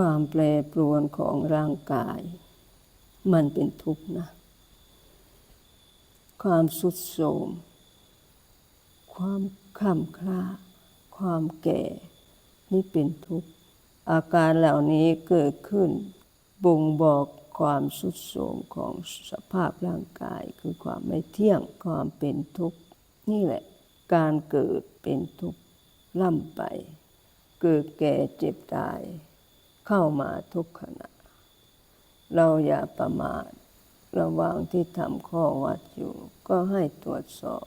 ความแปรปรวนของร่างกาย มันเป็นทุกข์นะ ความสุดโทมความคล่ำคล้า ความแก่ นี่เป็นทุกข์ อาการเหล่านี้เกิดขึ้น บ่งบอกความสุดโทมของสภาพร่างกาย คือความไม่เที่ยง ความเป็นทุกข์ นี่แหละ การเกิดเป็นทุกข์ล่ำไป เกิดแก่เจ็บตาย เข้ามาทุกขณะ เราอย่าประมาทระหว่างที่ทำข้อวัดอยู่ ก็ให้ตรวจสอบ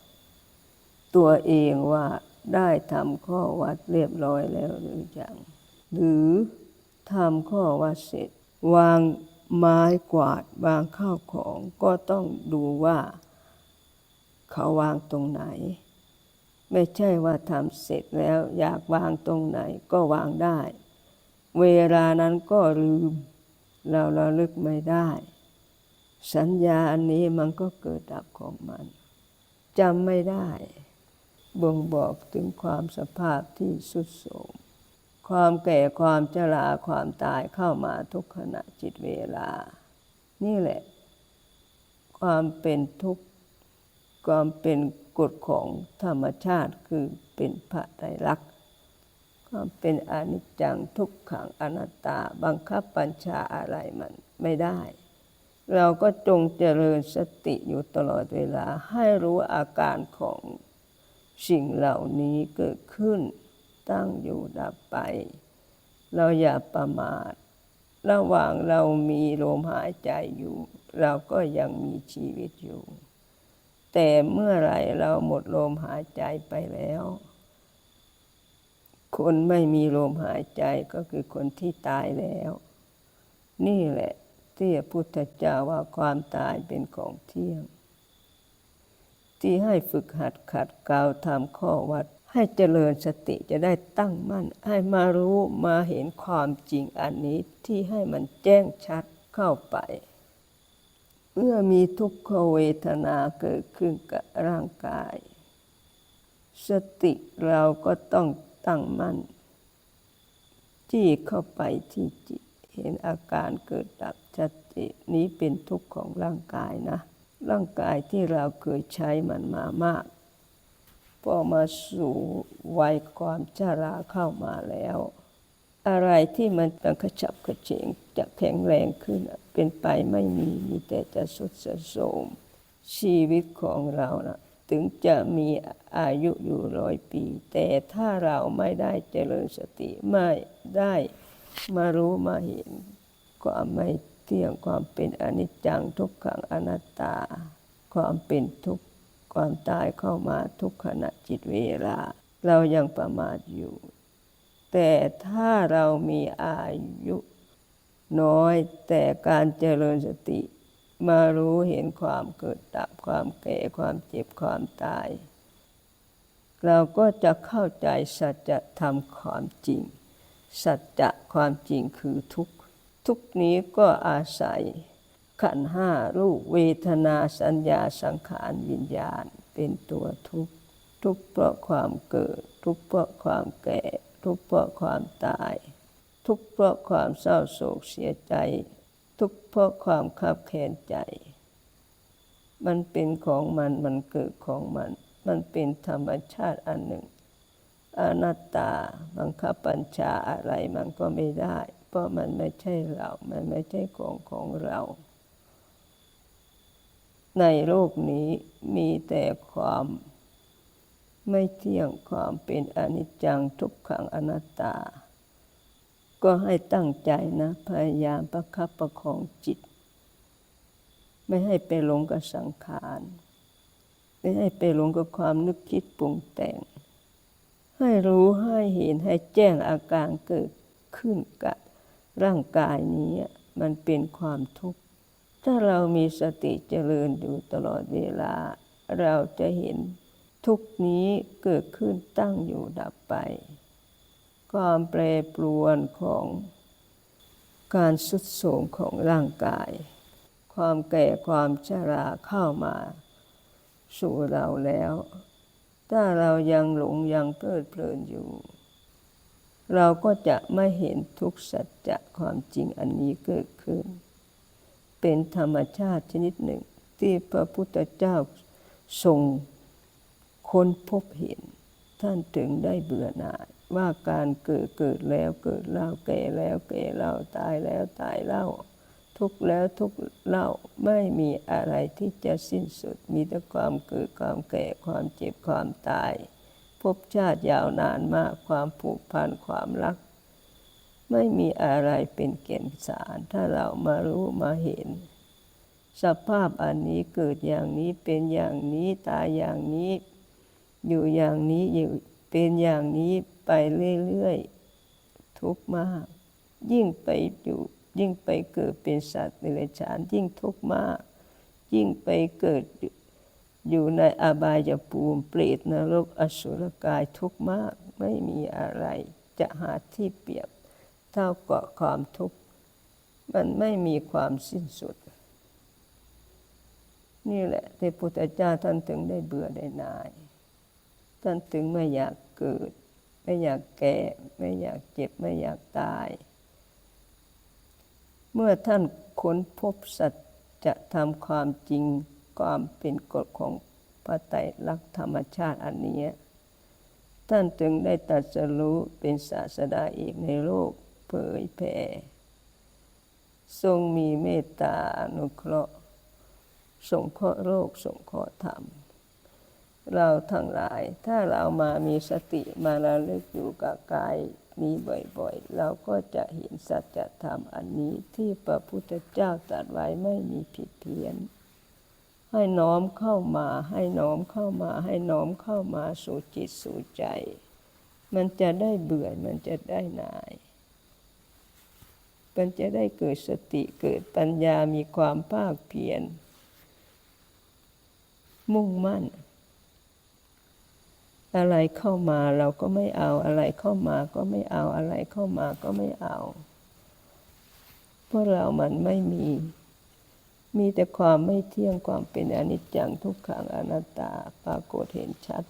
ตัวเองว่าได้ทำข้อวัดเรียบร้อยแล้วหรือยัง หรือทำข้อวัดเสร็จ วางไม้กวาดวางข้าวของก็ต้องดูว่า เขาวางตรงไหน ไม่ใช่ว่าทำเสร็จแล้วอยากวางตรงไหนก็วางได้ เวลานั้นก็ลืม เราระลึกไม่ได้ สัญญาอันนี้มันก็เกิดดับของมันจำไม่ได้ บ่งบอกถึงความสภาพที่สุดโทรมความแก่ความชราความตายเข้ามาทุกขณะจิตเวลา นี่แหละ ความเป็นทุกข์ ความเป็นกฎของธรรมชาติคือเป็นพระไตรลักษณ์ เป็นอนิจจังทุกขังอนัตตาบังคับบัญชาอะไรมันไม่ได้ เราก็จงเจริญสติอยู่ตลอดเวลาให้รู้อาการของสิ่งเหล่านี้เกิดขึ้น ตั้งอยู่ดับไป เราอย่าประมาท ระหว่างเรามีลมหายใจอยู่ เราก็ยังมีชีวิตอยู่ แต่เมื่อไรเราหมดลมหายใจไปแล้ว คนไม่มีลมหายใจก็คือคนที่ตายแล้ว นี่แหละที่พระพุทธเจ้าว่าความตายเป็นของเที่ยง ที่ให้ฝึกหัดขัดเกลาทำข้อวัด ให้เจริญสติจะได้ตั้งมั่น ให้มารู้มาเห็นความจริงอันนี้ที่ให้มันแจ้งชัดเข้าไป เมื่อมีทุกขเวทนาเกิดขึ้นกับร่างกาย สติเราก็ต้อง ตั้งมั่นจี้เข้าไปที่จิตเห็นอาการเกิดดับชัดเจนนี้เป็นทุกข์ของร่างกายนะ ร่างกายที่เราเคยใช้มันมามาก พอมาสู่วัยความชราเข้ามาแล้ว อะไรที่มันจะกระฉับกระเฉงจะแข็งแรงขึ้นเป็นไปไม่มีมีแต่จะสุดจะโทรมชีวิตของเรานะ ถึงจะมีอายุอยู่ร้อยปี แต่ถ้าเราไม่ได้เจริญสติไม่ได้มารู้มาเห็นความไม่เที่ยงความเป็นอนิจจังทุกขังอนัตตา ความเป็นทุกข์ความตายเข้ามาทุกขณะจิตเวลา เรายังประมาทอยู่ แต่ถ้าเรามีอายุน้อยแต่การเจริญสติ มารู้เห็นความเกิดดับความแก่ความเจ็บความตาย เราก็จะเข้าใจสัจธรรมความจริง สัจจะความจริงคือทุกทุกนี้ก็อาศัยขันห้ารูปเวทนาสัญญาสังขารวิญญาณเป็นตัวทุกข์ทุกข์เพราะความเกิด ทุกข์เพราะความแก่ ทุกข์เพราะความตาย ทุกข์เพราะความเศร้าโศกเสียใจ ทุกข์เพราะความขับแค้นใจ มันเป็นของมันมันเกิดของมัน มันเป็นธรรมชาติอันหนึ่งอนัตตาบังคับบัญชาอะไรมันก็ไม่ได้ เพราะมันไม่ใช่เรา มันไม่ใช่ของของเรา ในโลกนี้มีแต่ความไม่เที่ยงความเป็นอนิจจังทุกขังอนัตตา ก็ให้ตั้งใจนะ พยายามประคับประคองจิต ไม่ให้ไปหลงกับสังขาร ไม่ให้ไปหลงกับความนึกคิดปรุงแต่ง ให้รู้ให้เห็นให้แจ้งอาการเกิดขึ้นกับร่างกายนี้มันเป็นความทุกข์ ถ้าเรามีสติเจริญอยู่ตลอดเวลา เราจะเห็นทุกนี้เกิดขึ้นตั้งอยู่ดับไป ความแปรปรวนของการสุดโทรมของร่างกาย ความแก่ความชราเข้ามาสู่เราแล้ว ถ้าเรายังหลงยังเพลิดเพลินอยู่ เราก็จะไม่เห็นทุกสัจจะความจริงอันนี้เกิดขึ้น เป็นธรรมชาติชนิดหนึ่งที่พระพุทธเจ้าทรงค้นพบเห็นท่านถึงได้เบื่อหน่าย ว่าการเกิดเกิดแล้วเกิดเล่าแก่แล้วแก่เล่าตายแล้วตายเล่า ทุกแล้วทุกเล่าไม่มีอะไรที่จะสิ้นสุด มีแต่ความเกิดความแก่ความเจ็บความตายภพชาติยาวนานมากความผูกพันความรัก ไม่มีอะไรเป็นเกณฑ์สารถ้าเรามารู้มาเห็น สภาพอันนี้เกิดอย่างนี้เป็นอย่างนี้ตายอย่างนี้ อยู่อย่างนี้อยู่เป็นอย่างนี้ ไปเรื่อยๆ ทุกข์มาก ยิ่งไปอยู่ยิ่งไปเกิดเป็นสัตว์ในเรฉานยิ่งทุกข์มาก ยิ่งไปเกิดอยู่ในอบายภูมิเปรตนรกอสุรกายทุกข์มากไม่มีอะไร จะหาที่เปรียบ เท่ากับความทุกข์ มันไม่มีความสิ้นสุด นี่แหละที่พุทธเจ้าท่านถึงได้เบื่อได้นาย ท่านถึงไม่อยากเกิด ไม่อยากแก่ ไม่อยากเจ็บ ไม่อยากตาย เมื่อท่านค้นพบสัจธรรมความจริงความเป็นกฎของพระไตรลักษณ์ธรรมชาติอันนี้ท่านจึงได้ตรัสรู้เป็นศาสดาเอกในโลกเผยแผ่ ทรงมีเมตตาอนุเคราะห์สงเคราะห์โลกสงเคราะห์ธรรม เราทั้งหลาย ถ้าเรามามีสติมาระลึกอยู่กับกายนี้บ่อยๆ เราก็จะเห็นสัจธรรมอันนี้ที่พระพุทธเจ้าตรัสไว้ไม่มีผิดเพี้ยน ให้น้อมเข้ามาให้น้อมเข้ามาให้น้อมเข้ามาสู่จิตสู่ใจ มันจะได้เบื่อมันจะได้นายมันจะได้เกิดสติเกิดปัญญามีความภาคเพียรมุ่งมั่น อะไรเข้ามาเราก็ไม่เอาอะไรเข้ามาก็ไม่เอาอะไรเข้ามาก็ไม่เอาเพราะเรามันไม่มี มีแต่ความไม่เที่ยงความเป็นอนิจจังทุกขังอนัตตาปรากฏเห็นชัด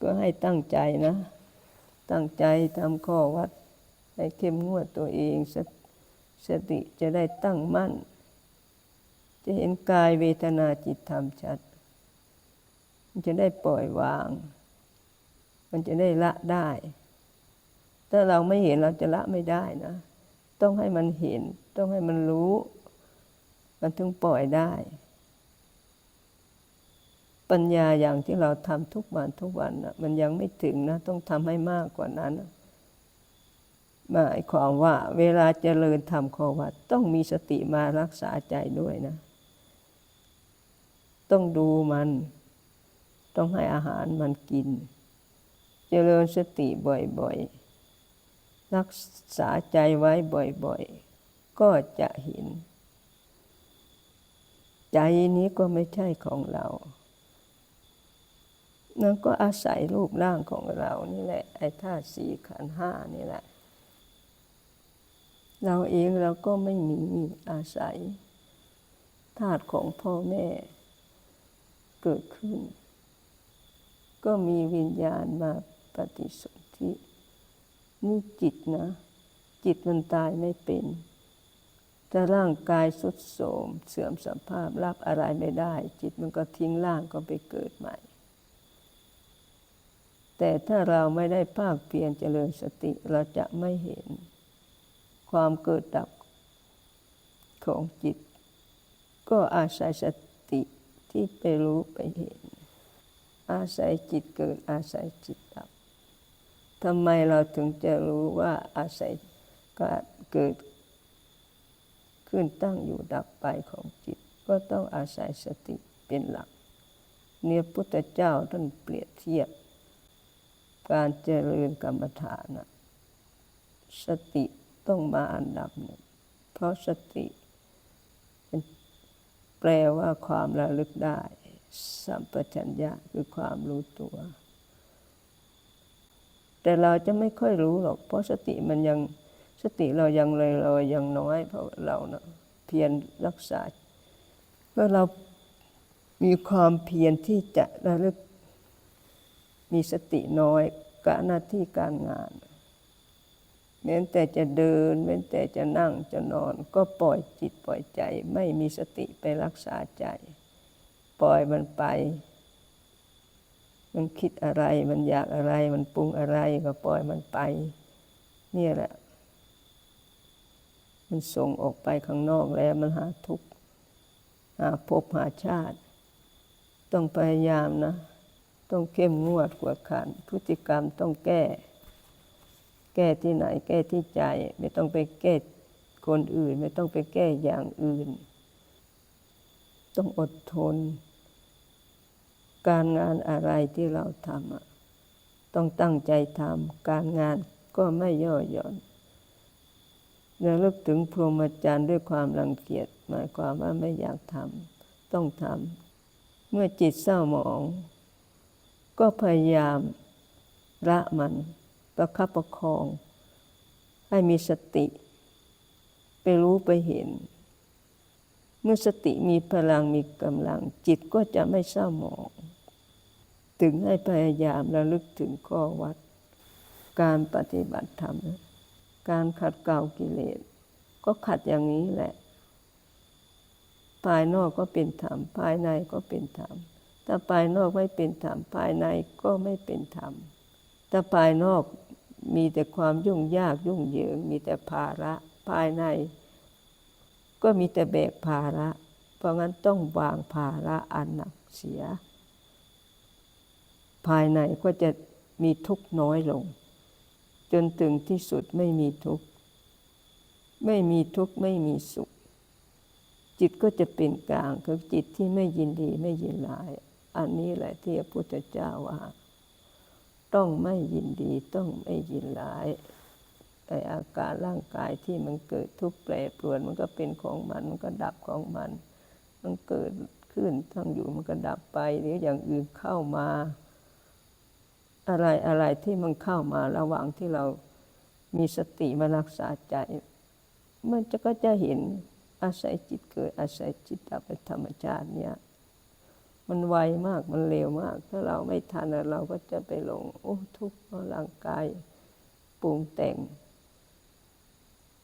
ก็ให้ตั้งใจนะ ตั้งใจทำข้อวัด ให้เข้มงวดตัวเองสสติจะได้ตั้งมั่น จะเห็นกายเวทนาจิตธรรมชัด มันจะได้ปล่อยวาง มันจะได้ละได้ ถ้าเราไม่เห็นเราจะละไม่ได้นะ ต้องให้มันเห็น ต้องให้มันรู้ มันถึงปล่อยได้ ปัญญาอย่างที่เราทำทุกวันทุกวันนะมันยังไม่ถึงนะ ต้องทำให้มากกว่านั้นนะหมายความว่าเวลาเจริญธรรมขอวัดต้องมีสติมารักษาใจด้วยนะ ต้องดูมัน ต้องให้อาหารมันกิน เจริญสติบ่อยๆ รักษาใจไว้บ่อยๆ ก็จะเห็น ใจนี้ก็ไม่ใช่ของเรานั่นก็อาศัยรูปร่างของเรานี่แหละ ไอ้ธาตุสี่ขันห้านี่แหละ เราเองเราก็ไม่มีอาศัยธาตุของพ่อแม่เกิดขึ้น ก็มีวิญญาณมาปฏิสนธินี่จิตนะ จิตมันตายไม่เป็นถ้าร่างกายสุดโทรมเสื่อมสภาพรับอะไรไม่ได้ จิตมันก็ทิ้งร่างก็ไปเกิดใหม่ แต่ถ้าเราไม่ได้ภาคเพียรเจริญสติเราจะไม่เห็น ความเกิดดับของจิต ก็อาศัยสติที่ไปรู้ไปเห็น อาศัยจิตเกิดอาศัยจิตดับทำไมเราถึงจะรู้ว่าอาศัยการเกิดขึ้นตั้งอยู่ดับไปของจิต ก็ต้องอาศัยสติเป็นหลัก เนี่ยพุทธเจ้าท่านเปรียบเทียบ การเจริญกรรมฐานนะสติต้องมาอันดับหนึ่งเพราะสติ แปลว่าความระลึกได้ สัมปชัญญะคือความรู้ตัว แต่เราจะไม่ค่อยรู้หรอก เพราะสติมันยังสติเรายังเลยเรายังน้อยเพราะเราเนะเพียรรักษาเมื่อเรามีความเพียรที่จะระลึกมีสติน้อยกะหน้าที่การงานเม้นแต่จะเดินเม้นแต่จะนั่งจะนอน ก็ปล่อยจิตปล่อยใจ ไม่มีสติไปรักษาใจ ปล่อยมันไป มันคิดอะไร มันอยากอะไร มันปรุงอะไรก็ปล่อยมันไป เนี่ยแหละ มันส่งออกไปข้างนอกแล้วมันหาทุกข์หาภพหาชาติ ต้องพยายามนะ ต้องเข้มงวดกวดขันพฤติกรรมต้องแก้ แก้ที่ไหน แก้ที่ใจ ไม่ต้องไปแก้คนอื่น ไม่ต้องไปแก้อย่างอื่น ต้องอดทน การงานอะไรที่เราทำต้องตั้งใจทำการงานก็ไม่ย่อหย่อนระลึกถึงพรหมจรรย์ด้วยความรังเกียจหมายความว่าไม่อยากทำต้องทำเมื่อจิตเศร้าหมอง ก็พยายามละมันประคับประคอง ให้มีสติ ไปรู้ไปเห็น เมื่อสติมีพลังมีกำลัง จิตก็จะไม่เศร้าหมอง ถึงให้พยายามระลึกถึงข้อวัด การปฏิบัติธรรม การขัดเกลากิเลส ก็ขัดอย่างนี้แหละ ภายนอกก็เป็นธรรม ภายในก็เป็นธรรม ถ้าภายนอกไม่เป็นธรรม ภายในก็ไม่เป็นธรรม ถ้าภายนอกมีแต่ความยุ่งยากยุ่งเหยิง มีแต่ภาระ ภายใน ก็มีแต่แบกภาระ เพราะงั้นต้องวางภาระอันหนักเสีย ภายในก็จะมีทุกข์น้อยลง จนถึงที่สุดไม่มีทุกข์ ไม่มีทุกข์ไม่มีสุข จิตก็จะเป็นกลางคือจิตที่ไม่ยินดีไม่ยินร้าย อันนี้แหละที่พระพุทธเจ้าว่า ต้องไม่ยินดีต้องไม่ยินร้ายไออาการร่างกายที่มันเกิดทุกข์แปรปรวนมันก็เป็นของมันมันก็ดับของมัน มันเกิดขึ้นทั้งอยู่มันก็ดับไปหรืออย่างอื่นเข้ามา อะไรอะไรที่มันเข้ามาระหว่างที่เรามีสติมารักษาใจ มันจะก็จะเห็นอาศัยจิตเกิดอาศัยจิตดับเป็นธรรมชาติเนี่ย มันไวมากมันเร็วมาก ถ้าเราไม่ทันเราก็จะไปหลง โอ้ทุกข์เพราะร่างกายปรุงแต่ง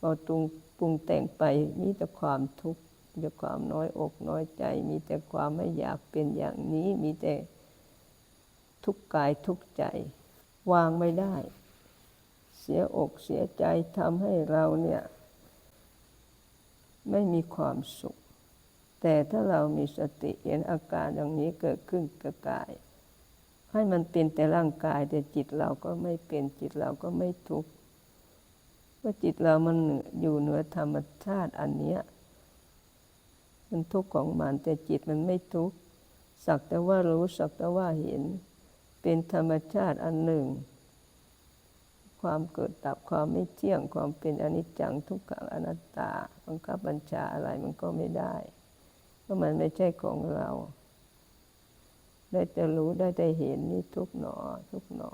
พอตรุงปรุงแต่งไปมีแต่ความทุกข์มีแต่ความน้อยอกน้อยใจ มีแต่ความไม่อยากเป็นอย่างนี้มีแต่ ทุกกายทุกใจ วางไม่ได้ เสียอกเสียใจทำให้เราเนี่ย ไม่มีความสุข แต่ถ้าเรามีสติเห็นอาการอย่างนี้เกิดขึ้นกับกาย ให้มันเป็นแต่ร่างกายแต่จิตเราก็ไม่เป็นจิตเราก็ไม่ทุกข์เพราะจิตเรามันอยู่เหนือธรรมชาติอันเนี้ยมันทุกข์ของมันแต่จิตมันไม่ทุกข์สักแต่ว่ารู้สักแต่ว่าเห็น เป็นธรรมชาติอันหนึ่ง ความเกิดดับความไม่เที่ยงความเป็นอนิจจังทุกขังอนัตตาบังคับบัญชาอะไรมันก็ไม่ได้เพราะมันไม่ใช่ของเรา ได้แต่รู้ได้แต่เห็นนี่ทุกหนอ ทุกหนอ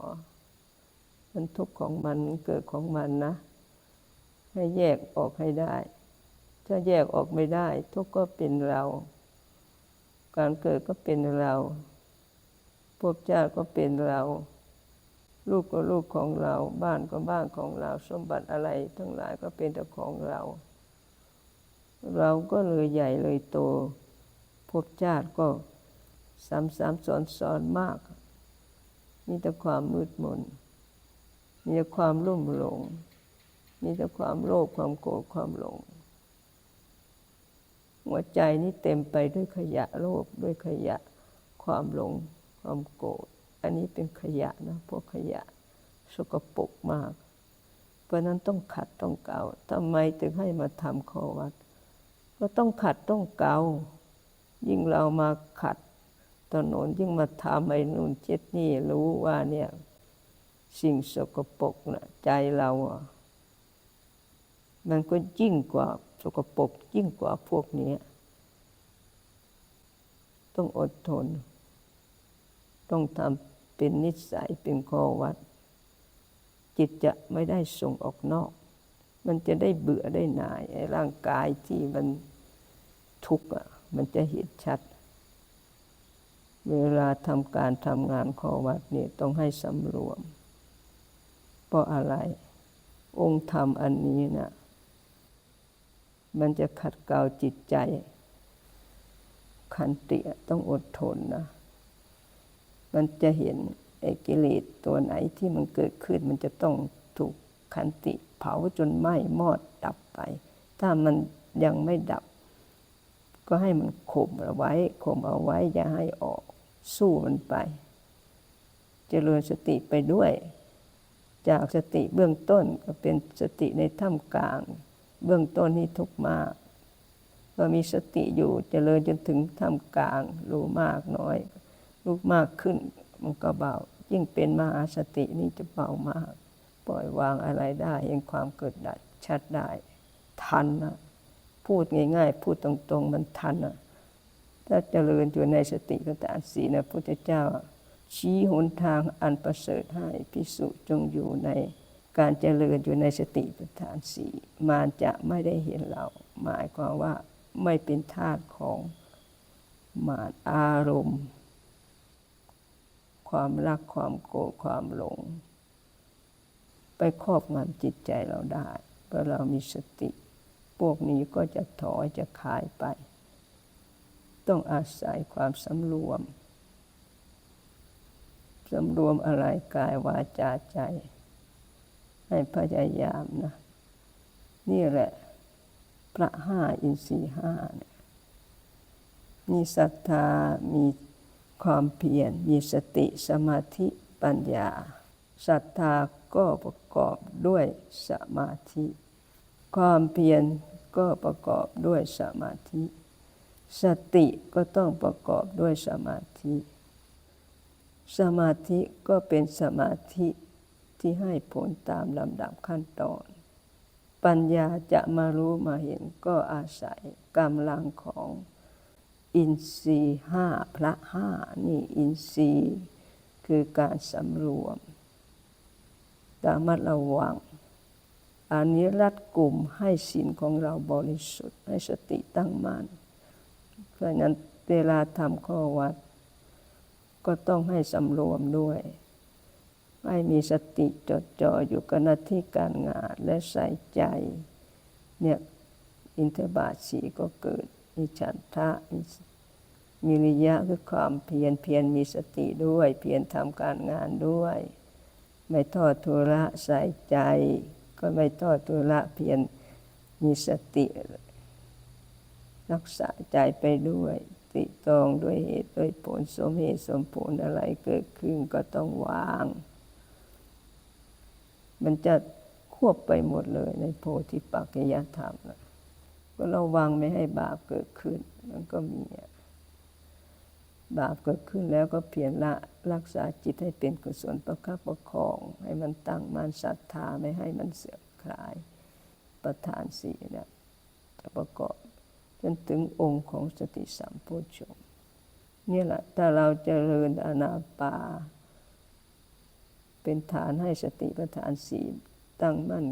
มันทุกของมันเกิดของมันนะ ให้แยกออกให้ได้ถ้าแยกออกไม่ได้ ทุกก็เป็นเรา การเกิดก็เป็นเรา ภพชาติก็เป็นเรา ลูกก็ลูกของเรา บ้านก็บ้านของเรา สมบัติอะไรทั้งหลายก็เป็นแต่ของเรา เราก็เลยใหญ่เลยโตภพชาติก็ซ้ำซ้ำซ้อนซ้อนมาก มีแต่ความมืดมน มีแต่ความรุ่มหลง มีแต่ความโลภความโกรธความหลง หัวใจนี่เต็มไปด้วยขยะโลภด้วยขยะความหลง ความโกรธ อันนี้เป็นขยะนะพวกขยะสกปรกมาก เพราะนั้นต้องขัดต้องเกาทำไมถึงให้มาทำข้อวัด ก็ต้องขัดต้องเกายิ่งเรามาขัดถนนยิ่งมาทำไอ้นู่นเจ็ดนี่รู้ว่าเนี่ยสิ่งสกปรกนะใจเราอะมันก็ยิ่งกว่าสกปรกยิ่งกว่าพวกนี้ ต้องอดทน ต้องทำเป็นนิสัยเป็นข้อวัด จิตจะไม่ได้ส่งออกนอก มันจะได้เบื่อได้หน่ายไอ้ร่างกายที่มันทุกข์อะมันจะเห็นชัด เวลาทำการทำงานข้อวัดนี่ต้องให้สำรวม เพราะอะไร องค์ธรรมอันนี้นะมันจะขัดเกลาจิตใจ ขันติต้องอดทนนะ มันจะเห็นไอ้กิเลสตัวไหนที่มันเกิดขึ้น มันจะต้องถูกขันติเผาจนไหม้มอดดับไป ถ้ามันยังไม่ดับ ก็ให้มันข่มเอาไว้ข่มเอาไว้อย่าให้ออกสู้มันไปเจริญสติไปด้วย จากสติเบื้องต้นก็เป็นสติในท่ามกลาง เบื้องต้นนี่ทุกมาก ก็มีสติอยู่เจริญจนถึงท่ามกลางรู้มากน้อย รู้มากขึ้นมันก็เบา ยิ่งเป็นมหาสตินี่จะเบามาก ปล่อยวางอะไรได้เห็นความเกิดดับชัดได้ ทันนะพูดง่าย ๆ พูดตรงๆ มันทันนะถ้าเจริญอยู่ในสติปัฏฐานสีนะพุทธเจ้า ชี้หนทางอันประเสริฐให้พิสุจงอยู่ในการเจริญอยู่ในสติปัฏฐานสีมารจะไม่ได้เห็นเรา หมายความว่าไม่เป็นทาสของมารอารมณ์ ความรักความโกรธความหลง ไปครอบงำจิตใจเราได้เพราะเรามีสติ พวกนี้ก็จะถอยจะคายไป ต้องอาศัยความสำรวมสำรวมอะไรกายวาจาใจ ให้พยายามนะ นี่แหละ พระห้าอินทรีห้าเนี่ยมีศรัทธามี ความเพียรมีสติสมาธิปัญญาศรัทธาก็ประกอบด้วยสมาธิ ความเพียรก็ประกอบด้วยสมาธิ สติก็ต้องประกอบด้วยสมาธิ สมาธิก็เป็นสมาธิที่ให้ผลตามลำดับขั้นตอน ปัญญาจะมารู้มาเห็นก็อาศัยกำลังของ อินทรีห้าพระห้านี่อินทรีย์คือการสำรวมตามัดระวังอันนี้รัดกลุ่มให้ศีลของเราบริสุทธิ์ให้สติตั้งมัน่นเพราะนั้นเวลาทำข้อวัด ก็ต้องให้สำรวมด้วย ให้มีสติจดจ่ออยู่กับหน้าที่การงานและใส่ใจ เนี่ย อินทบาทสีก็เกิด มีฉันทะมีวิริยะคือความเพียรเพียรมีสติด้วย เพียรทำการงานด้วย ไม่ทอดทุระใส่ใจ ก็ไม่ทอดทุระเพียรมีสติ รักษาใจไปด้วยติตองด้วยเหตุด้วยผลสมเหตุสมผลอะไรเกิดขึ้นก็ต้องวาง มันจะควบไปหมดเลยในโพธิปักจยธรรมนะ ก็ระวังไม่ให้บาปเกิดขึ้น มันก็มีบาปเกิดขึ้นแล้วก็เพียรละรักษาจิตให้เป็นกุศลประคับประคอง ให้มันตั้งมั่นศรัทธาไม่ให้มันเสื่อมคลาย ประธานสีเนี่ยจะประกอบจนถึงองค์ของสติสัมโพชฌงนี่แหละถ้าเราจเจริญอนาปา เป็นฐานให้สติประธานสีตั้งมั่น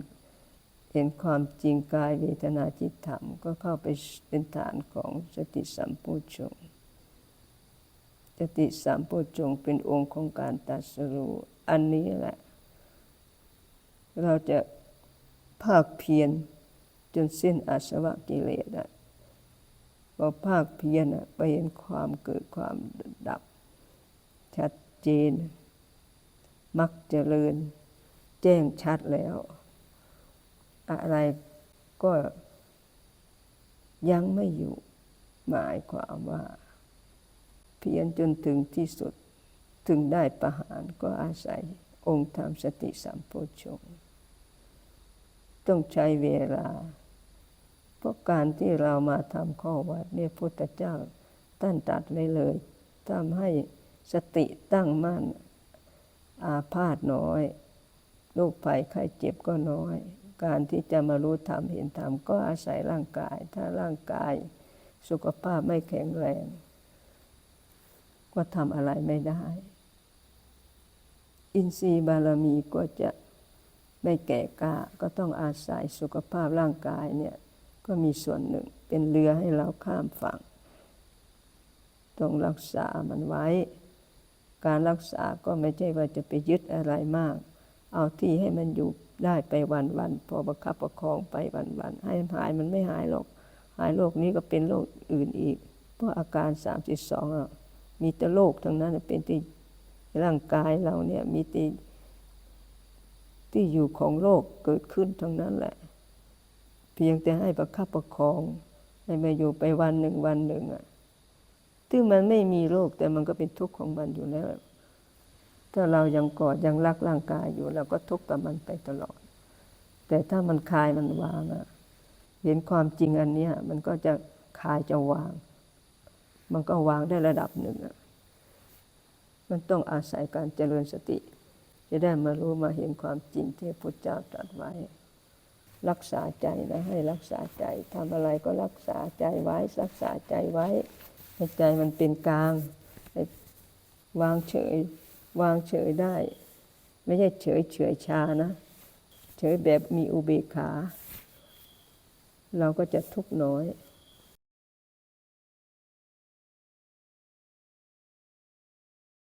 เห็นความจริงกายเวทนาจิตธรรมก็เข้าไปเป็นฐานของสติสัมโพชงสติสัมโพชงเป็นองค์ของการตัดสรู้อันนี้แหละ เราจะภาคเพียรจนสิ้นอาสวะกิเลสอะพอภาคเพียรไปเห็นความเกิดความดับ ชัดเจน มักเจริญ แจ้งชัดแล้ว อะไรก็ยังไม่อยู่ หมายความว่า เพียรจนถึงที่สุดถึงได้ประหารก็อาศัยองค์ธรรมสติสัมโพชงค์ต้องใช้เวลา เพราะการที่เรามาทำข้อวัดเนี่ยพุทธเจ้าท่านตัดไว้เลยทำให้สติตั้งมั่น อาพาธน้อย โรคภัยไข้เจ็บก็น้อย การที่จะมารู้ธรรมเห็นธรรมก็อาศัยร่างกาย ถ้าร่างกายสุขภาพไม่แข็งแรง ก็ทำอะไรไม่ได้ อินทรีย์บารมีก็จะไม่แก่กล้าก็ต้องอาศัยสุขภาพร่างกายเนี่ยก็มีส่วนหนึ่งเป็นเรือให้เราข้ามฝั่ง ต้องรักษามันไว้ การรักษาก็ไม่ใช่ว่าจะไปยึดอะไรมาก เอาที่ให้มันอยู่ ได้ไปวันวันพอประคับประคองไปวันวันให้หายมันไม่หายหรอก หายโรคนี้ก็เป็นโรคอื่นอีก เพราะอาการสามสิบสองอะมีแต่โรคทั้งนั้นเป็นที่ร่างกายเราเนี่ยมีที่ที่อยู่ของโรคเกิดขึ้นทั้งนั้นแหละ เพียงแต่ให้ประคับประคองให้มาอยู่ไปวันหนึ่งวันหนึ่งอะซึ่งมันไม่มีโรคแต่มันก็เป็นทุกข์ของมันอยู่แล้ว ถ้าเรายังกอดยังรักร่างกายอยู่เราก็ทุกข์กับมันไปตลอด แต่ถ้ามันคลายมันวางอะเห็นความจริงอันเนี้ยมันก็จะคลายจะวาง มันก็วางได้ระดับหนึ่งอะมันต้องอาศัยการเจริญสติ จะได้มารู้มาเห็นความจริงที่พระพุทธเจ้าตรัสไว้ รักษาใจนะให้รักษาใจทำอะไรก็รักษาใจไว้ รักษาใจไว้ให้ใจมันเป็นกลางวางเฉย วางเฉยได้ ไม่ใช่เฉยเฉยชานะ เฉยแบบมีอุเบกขา เราก็จะทุกข์น้อย